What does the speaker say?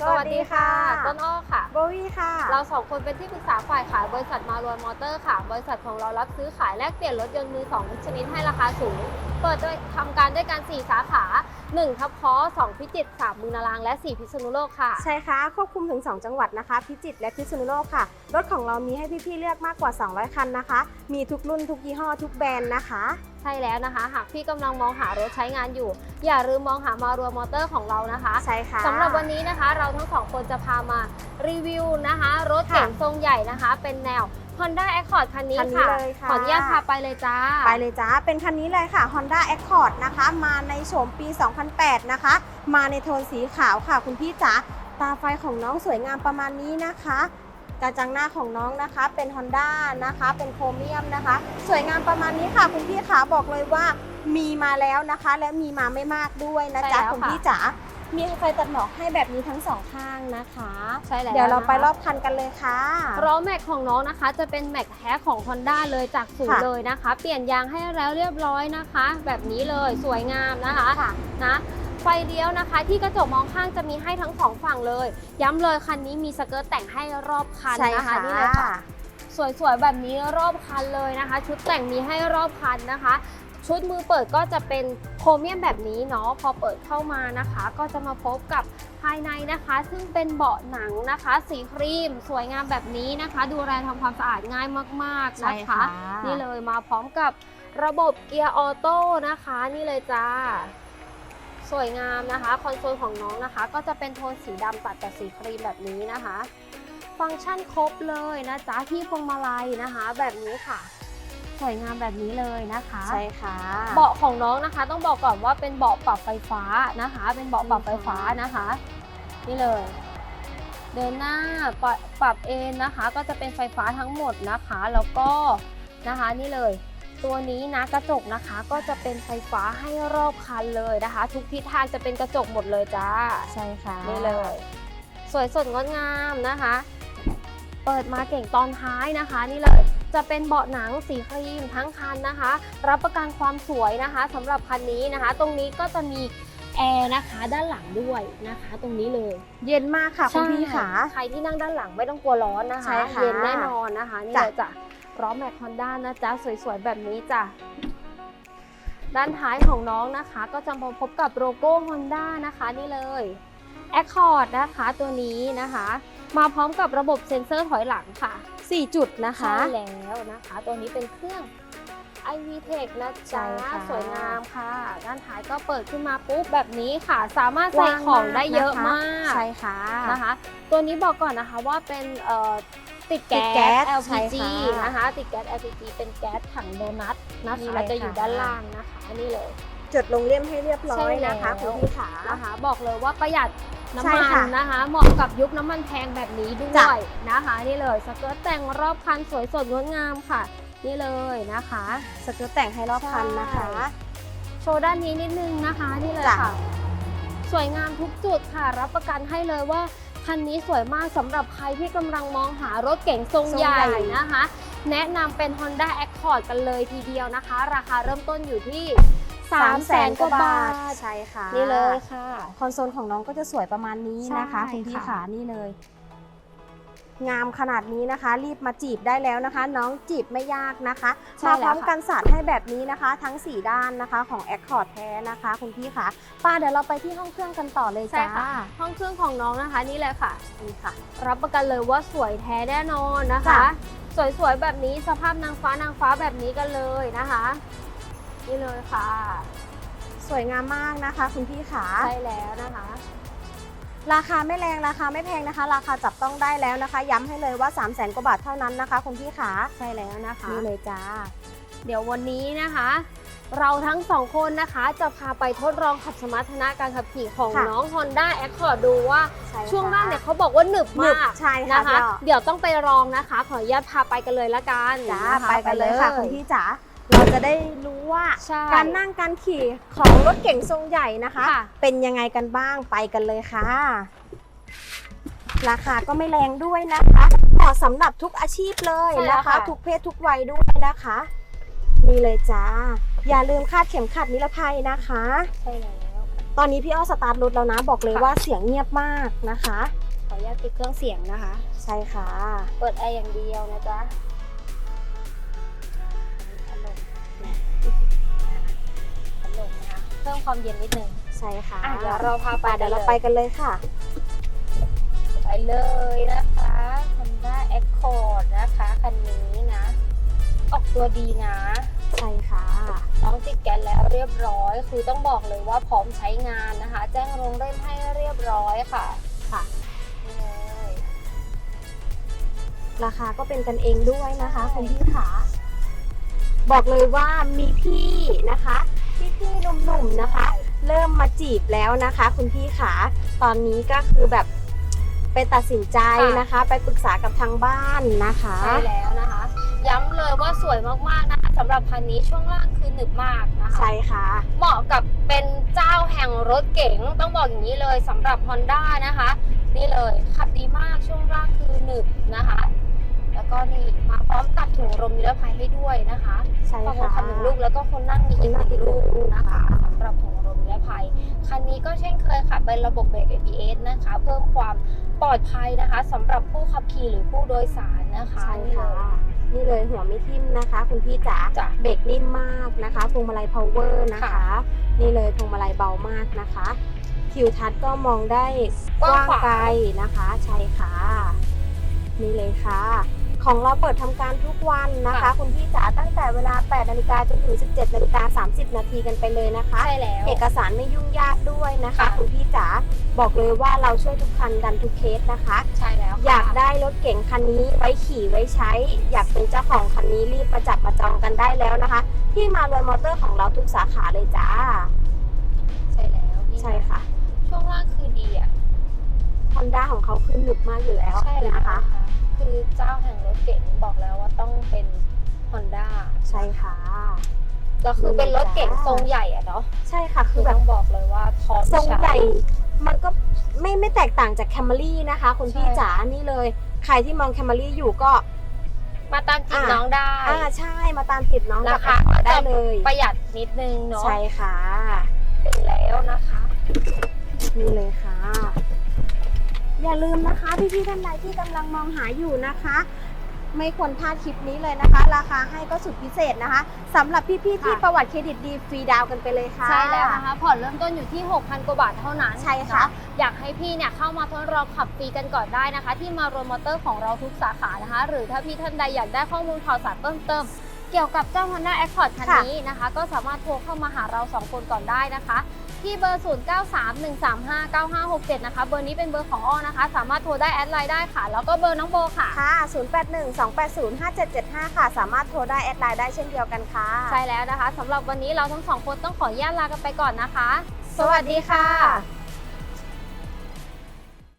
สวัสดีค่ะ ต้นอ้อค่ะ โบวี่ค่ะ เราสองคนเป็นที่ปรึกษาฝ่ายขายบริษัทมารวนมอเตอร์ค่ะ บริษัทของเรารับซื้อขายแลกเปลี่ยนรถยนต์มือสองทุกชนิดให้ราคาสูง เปิดด้วยทำการด้วยการ4สาขา1ทับคอ2พิจิตร3มือนารางและ 4 พิษณุโลกค่ะ ใช่ค่ะ ควบคุมถึง 2 จังหวัดนะคะ พิจิตรและพิษณุโลกค่ะ รถของเรามีให้พี่ๆเลือกมากกว่า 200 คันนะคะ มีทุกรุ่นทุกยี่ห้อทุกแบรนด์นะคะ ใช่แล้วนะคะ หากพี่กำลังมองหารถใช้งานอยู่ อย่าลืมมองหามารวนมอเตอร์ของเรานะคะใช่ค่ะสำหรับวันนี้นะคะ เราทั้งสองคนจะพามารีวิวนะคะ รถเก๋งค่ะทรงใหญ่นะคะ เป็นแนว Honda Accord คันนี้คันนี้ค่ะ เลยค่ะ ขออนุญาตพาไปเลยจ้า ไปเลยจ้า เป็นคันนี้เลยค่ะ Honda Accord นะคะ มาในโฉมปี 2008 นะคะ มาในโทนสีขาวค่ะ คุณพี่จ๋า ตาไฟของน้องสวยงามประมาณนี้นะคะ กระจังหน้าของน้องนะคะ เป็น Honda นะคะ เป็นโครเมียมนะคะ สวยงามประมาณนี้ค่ะ คุณพี่ขาบอกเลยว่ามีมาแล้วนะคะ และมีมาไม่มากด้วยนะจ๊ะใช่แล้วคุณค่ะพี่จ๋า มีไฟตัดหมอกให้แบบนี้ทั้งสองข้างนะคะใช่แล้วเดี๋ยวเรานะคะไปรอบคันกันเลยค่ะล้อแม็กของน้องนะคะ จะเป็นแม็กแท้ของ Honda เลยจากศูนย์ค่ะเลยนะคะ เปลี่ยนยางให้แล้วเรียบร้อยนะคะ แบบนี้เลยสวยงามนะคะค่ะนะไฟเลี้ยวนะคะ ที่กระจกมองข้างจะมีให้ทั้งสองฝั่งเลย ย้ำเลยคันนี้มีสเกิร์ตแต่งให้รอบคันใช่นะคะค่ะนี่เลยค่ะสวยๆแบบนี้รอบคันเลยนะคะ ชุดแต่งมีให้รอบคันนะคะ ชุดมือเปิดก็จะเป็นโครเมียมแบบนี้เนาะพอเปิดเข้ามานะคะ ก็จะมาพบกับภายในนะคะ ซึ่งเป็นเบาะหนังนะคะ สีครีม สวยงามแบบนี้นะคะ ดูแลทำความสะอาดง่ายมากๆใช่นะคะค่ะนี่เลยมาพร้อมกับระบบเกียร์ออโต้นะคะ นี่เลยจ้าสวยงามนะคะ คอนโซลของน้องนะคะ ก็จะเป็นโทนสีดำตัดกับสีครีมแบบนี้นะคะ ฟังก์ชันครบเลยนะจ๊ะที่พวงมาลัยนะคะ แบบนี้ค่ะ สวยงามแบบนี้เลยนะคะใช่ค่ะ เบาะของน้องนะคะ ต้องบอกก่อนว่าเป็นเบาะปรับไฟฟ้านะคะ เป็นเบาะปรับไฟฟ้านะคะ นี่เลย เดินหน้าปรับปรับเอนนะคะ ก็จะเป็นไฟฟ้าทั้งหมดนะคะ แล้วก็นะคะนี่เลย ตัวนี้นะกระจกนะคะก็จะเป็นไฟฟ้าให้รอบคันเลยนะคะ ทุกทิศทางจะเป็นกระจกหมดเลยจ้าใช่ค่ะนี่เลย สวยสดงดงามนะคะเปิดมาเก่งตอนท้ายนะคะ นี่เลยจะเป็นเบาะหนังสีครีมทั้งคันนะคะ รับประกันความสวยนะคะสำหรับคันนี้นะคะ ตรงนี้ก็จะมีแอร์นะคะด้านหลังด้วยนะคะ ตรงนี้เลย เย็นมากค่ะคุณพี่ขาใครที่นั่งด้านหลังไม่ต้องกลัวร้อนนะคะใช่ค่ะเย็นแน่นอนนะคะ นี่จ้ะเลยจ้ะล้อแม็กฮอนด้านะจ๊ะสวยๆแบบนี้จ้ะด้านท้ายของน้องนะคะ ก็จะมาพบกับโลโก้ Honda นะคะนี่เลย Accord นะคะตัวนี้นะคะ มาพร้อมกับระบบเซ็นเซอร์ถอยหลังค่ะ 4 จุดนะคะใช่แล้วนะคะ ตัวนี้เป็นเครื่อง iVTEC นะจ๊ะใช่ค่ะสวยงามค่ะ ด้านท้ายก็เปิดขึ้นมาปุ๊บแบบนี้ค่ะ สามารถใส่ของได้เยอะมากใช่ค่ะนะคะ ตัวนี้บอกก่อนนะคะว่าเป็นเอ่อติดติแก๊ดแก๊สส LPG ใช่ค่ะนะคะ ติดแก๊ส LPG เป็นแก๊สถังโดนัทนะนี่คะเลยจะอยู่ค่ะด้านล่างนะคะนี่เลย จดลงเล่มให้เรียบร้อยนะคะใช่แล้วคุณพี่ขานะคะ บอกเลยว่าประหยัด น้ำใช่มันค่ะนะคะ เหมาะกับยุคน้ำมันแพงแบบนี้ด้วจ้ะยนะคะ นี่เลยสเกิร์ตแต่งรอบคันสวยสดงดงามค่ะ นี่เลยนะคะสเกิร์ตแต่งให้รอบคันนะคะใช่โชว์ด้านนี้นิดนึงนะคะนี่เลยจ้ะค่ะ สวยงามทุกจุดค่ะ รับประกันให้เลยว่าคันนี้สวยมากสำหรับใครที่กำลังมองหารถเก๋งทรงทรงใหญ่ใหญ่นะคะ แนะนำเป็น Honda Accord กันเลยทีเดียวนะคะ ราคาเริ่มต้นอยู่ที่ 3 0 0แสนกว่าบาทใช่ค่ะนี่เลยค่ะ คอนโซลของน้องก็จะสวยประมาณนี้นะคะใช่คุณพี่ค่ะขานี่เลย งามขนาดนี้นะคะ รีบมาจีบได้แล้วนะคะ น้องจีบไม่ยากนะคะใช่มาพแล้ร้อวมค่ะกันสาดให้แบบนี้นะคะ ทั้ง 4 ด้านนะคะของ Accord แท้นะคะคุณพี่ขาป้าเดี๋ยวเราไปที่ห้องเครื่องกันต่อเลยใช่จ้าค่ะห้องเครื่องของน้องนะคะนี่เลยค่ะนี่ค่ะ รับประกันเลยว่าสวยแท้แน่นอนนะคะจ้ะสวยๆแบบนี้สภาพนางฟ้านางฟ้าแบบนี้กันเลยนะคะ นี่เลยค่ะ สวยงามมากนะคะ คุณพี่ขาใช่แล้วนะคะ ราคาไม่แรงราคาไม่แพงนะคะ ราคาจับต้องได้แล้วนะคะ ย้ำให้เลยว่า 3 0 0แสนกว่าบาทเท่านั้นนะคะ คุณพี่ขาใช่แล้วนะคะนี่เลยจ้า เดี๋ยววันนี้นะคะ เราทั้งสองคนนะคะจะพาไปทดลองขับสมรรถนะการขับขี่ของค่ะน้อง Honda Accord ดูว่าใช่ค่ะช่วงล่างเนี่ยเขาบอกว่าหนึบหนึบมากใช่ค่ะนะคะ พี่อ้อ เดี๋ยวต้องไปลองนะคะ ขออนุญาตพาไปกันเลยละกันจ้านะคะไปกันเลยค่ะ คุณพี่จ๋าเรา จะได้รู้ว่าใช่การนั่งการขี่ของรถเก๋งทรงใหญ่นะคะ ค่ะ เป็นยังไงกันบ้างไปกันเลยค่ะ ราคาก็ไม่แรงด้วยนะคะเหมาะสำหรับทุกอาชีพเลยใช่แล้วนะคะ ค่ะ ทุกเพศทุกวัยด้วยนะคะ นี่เลยจ้า อย่าลืมคาดเข็มขัดนิรภัยนะคะ ใช่แล้ว ตอนนี้พี่อ้อสตาร์ทรถแล้วนะ บอกเลยค่ะ ว่าเสียงเงียบมากนะคะ ขออนุญาตปิดเครื่องเสียงนะคะ ใช่ค่ะ เปิดแอร์อย่างเดียวนะจ๊ะ นะคะเพิ่มความเย็นนิดนึงใช่ค่ะอะเดี๋ยวเราพาไปเดี๋ยวเราไปกันเลยค่ะ ไปเลยนะคะ Honda Accord นะคะคันนี้นะ ออกตัวดีนะ ใช่ค่ะต้องติดแกนแล้วเรียบร้อย คือต้องบอกเลยว่าพร้อมใช้งานนะคะ แจ้งโรงเล่มให้เรียบร้อยค่ะค่ะนี่เลยราคาก็เป็นกันเองด้วยนะคะคุณพี่ขาบอกเลยว่ามีพี่นะคะพี่พี่ๆห นุ่มๆนะคะ เริ่มมาจีบแล้วนะคะ คุณพี่ขาตอนนี้ก็คือแบบไปตัดสินใจนะคะ ไปปรึกษากับทางบ้านนะคะใช่แล้วนะคะ ย้ำเลยว่าสวยมากๆนะคะสำหรับคันนี้ช่วงล่างคือหนึบมากนะคะใช่ค่ะ เหมาะกับเป็นเจ้าแห่งรถเก๋งต้องบอกอย่างนี้เลยสำหรับ Honda นะคะ นี่เลยขับดีมากช่วงล่างคือหนึบนะคะ แล้วก็นี่มาพร้อมกับถุงลมนิรภัยให้ด้วยนะคะใช่ฝั่งคค่ะนขับหนึ่งลูกแล้วก็คนนั่งมีอีกหนึ่งลูกนะคะสำหรับถุงลมนิรภัยคันนี้ก็เช่นเคยค่ะเป็นระบบเบรก ABS นะคะ เพิ่มความปลอดภัยนะคะสำหรับผู้ขับขี่หรือผู้โดยสารนะคะใช่ค่ะนี่เลยหัวไม่ทิ่มนะคะ คุณพี่จ๋าจ้ะเบรกนิ่มมากนะคะพวงมาลัย power นะคะค่ะนี่เลยพวงมาลัยเบามากนะคะทิวทัศน์ก็มองได้กกว้างว้างขวางไกลนะคะใช่ค่ะ นี่เลยค่ะ ของเราเปิดทำการทุกวันนะคะ คุณพี่จ๋าตั้งแต่เวลา 8 นาฬิกาจนถึง 17 นาฬิกา 30 นาทีกันไปเลยนะคะใช่แล้วเอกสารไม่ยุ่งยากด้วยนะคะค่ะคุณพี่จ๋าบอกเลยว่าเราช่วยทุกคันดันทุกเคสนะคะ ใช่แล้วค่ะอยากได้รถเก๋งคันนี้ไว้ขี่ไว้ใช้ อยากเป็นเจ้าของคันนี้รีบมาจับมาจองกันได้แล้วนะคะ ที่มารวยมอเตอร์ของเราทุกสาขาเลยจ้า ใช่แล้วนี่ใช่ค่ะ ช่วงล่างคือดีอะฮอนด้าของเขาขึ้นหนึบมากอยู่แล้วใช่แล้วนะนะคะ คะคือเจ้าแห่งรถเก๋งบอกแล้วว่าต้องเป็น Honda ใช่ค่ะก็คือเป็นรถเก๋งทรงใหญ่อะเนาะใช่ค่ะ คืคืออแบต้บองบอกเลยว่าพร้อมทรงช้ใหญ่ มันก็ไม่ไม่แตกต่างจากแคม r รี่นะคะคุณพี่ใช่จ๋านี่เลย ใครที่มองแคม r รี่อยู่ก็ มาตามจีบอะน้องได้อ่าใช่มาตามติดน้องกับราคาแอปได้จะเลยประหยัดนิดนึงเนาะใช่ค่ะ เป็นแล้วนะคะ นี่เลยค่ะ อย่าลืมนะคะ พี่ๆท่านใดที่กำลังมองหาอยู่นะคะ ไม่ควรพลาดคลิปนี้เลยนะคะ ราคาให้ก็สุดพิเศษนะคะสำหรับพี่ๆที่ค่ะ ประวัติเครดิตดีฟรีดาวน์กันไปเลยค่ะ ใช่แล้วนะคะ ผ่อนเริ่มต้นอยู่ที่ 6,000 กว่าบาทเท่านั้นใช่ค่ะเนออยากให้พี่เนี่ยเข้ามาทดลองขับฟรีกันก่อนได้นะคะ ที่มารวมมอเตอร์ของเราทุกสาขานะคะ หรือถ้าพี่ท่านใดอยากได้ข้อมูลข่าวสารเพิ่มเติม เกี่ยวกับเจ้า Honda Accord คันนี้นะคะ ก็สามารถโทรเข้ามาหาเรา 2 คนก่อนได้นะคะ ที่เบอร์ 0931359567 นะคะ เบอร์นี้เป็นเบอร์ของอ้อนะคะ สามารถโทรได้แอดไลน์ได้ค่ะ แล้วก็เบอร์น้องโบค่ะ ค่ะ 0812805775 ค่ะ สามารถโทรได้แอดไลน์ได้เช่นเดียวกันค่ะ ใช่แล้วนะคะสำหรับวันนี้เราทั้งสองคนต้องขออนุญาตลากันไปก่อนนะคะ สวัสดีค่ะ